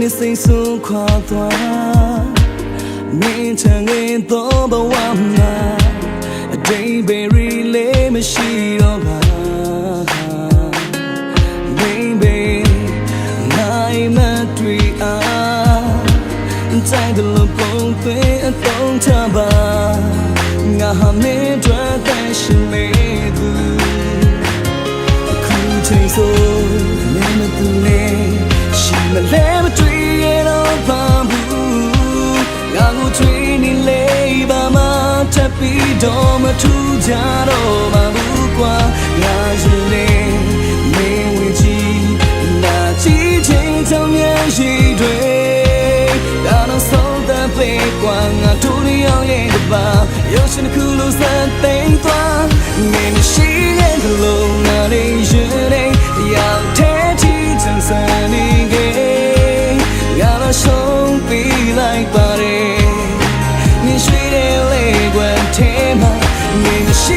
လေးနဲ့စိတ်ဆိုးခွာသွားမင်းချင်ရင်တော့ဘဝမှာအတိတ်ပဲရီလေးမရှိတော့ပါ baby နိုင်မတွေ့အားတိုင်းကလေးပုံသွင်းအသုံးချပါငါဟာမင်းတို့တန်ရှင်နေသူခုချိန်ဆိုမင်းမသူနဲ့ရှိမလဲမတွေ့ရတော့ ငါကိုချွေးနေလေပါမထပ်ပြီးတော့မထူးကြတော့ပါဘူးကွာငါရင်နေမင်းဝင်ကြည့်နာကြည့်ချိန်ကြောင့်မျက်ရည်တွေဒါတော့ဆုံးတဲ့ပေကွာငါတို့ရောရဲ့တပါရုပ်ရှင်တစ်ခု 你睡的泪管天嘛，你的心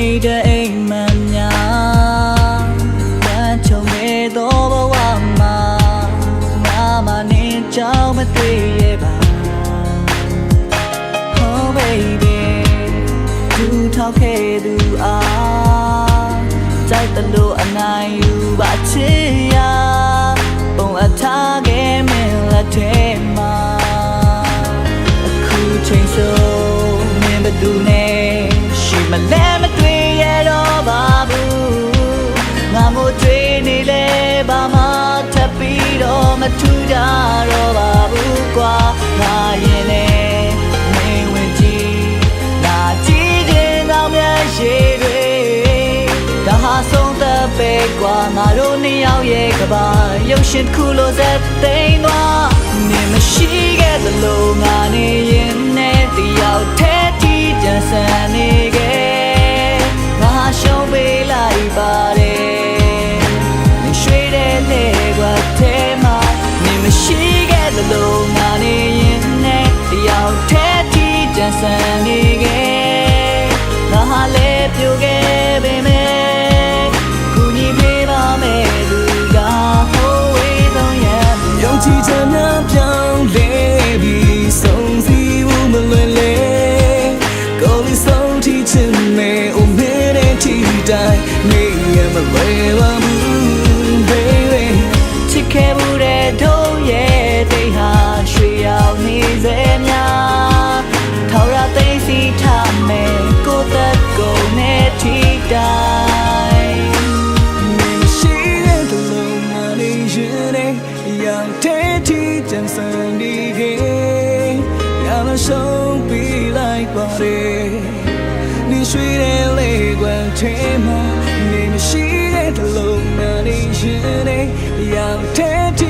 အစိတ်တအိမ်မှန်များတန်ချုံနေတော့ဘဝမှာငါမနေကြောင်မတွေ့ရပါ Oh baby သူထောက်ခဲ့သူအားကြိုက်တယ်လို့အနိုင်ယူပါချစ်ရပုံအထားခဲ့မင်းလက်ထဲမှာအခုချိန်ဆိုမင်းဘယ်သူ ဘာမှထပ်ပြီးတော့မထူကြတော့ပါဘူးကွာငါရင်နဲ့မင်းဝင်ကြည့်လာကြည့်ခြင်းတော့မျက်ရှိတွေဒါဟာဆုံးသက်ပဲကွာငါတို့နှစ်ယောက်ရဲ့ကဘာရုပ်ရှင်တစ်ခုလိုဇက်သိမ်းသွားမင်းမရှိခဲ့သလိုငါနေရင် ကြဆန်နေခဲ့ငါဟာလဲပြိုခဲ့ပေမဲ့ခုညီပေးပါမယ်သူကဟိုဝေးတော့ရယုံကြည်ချက်များပြောင်းလဲပြီးဆုံးစည်းမှုမလွယ်လေကိုယ်လေးဆုံးထိချင်မယ် Oh minute တိုင်းနေရမလွယ်ပါ 人让天地将生离给，让那手臂来挂的，你水的泪光天马，你们心的龙那里人让天地。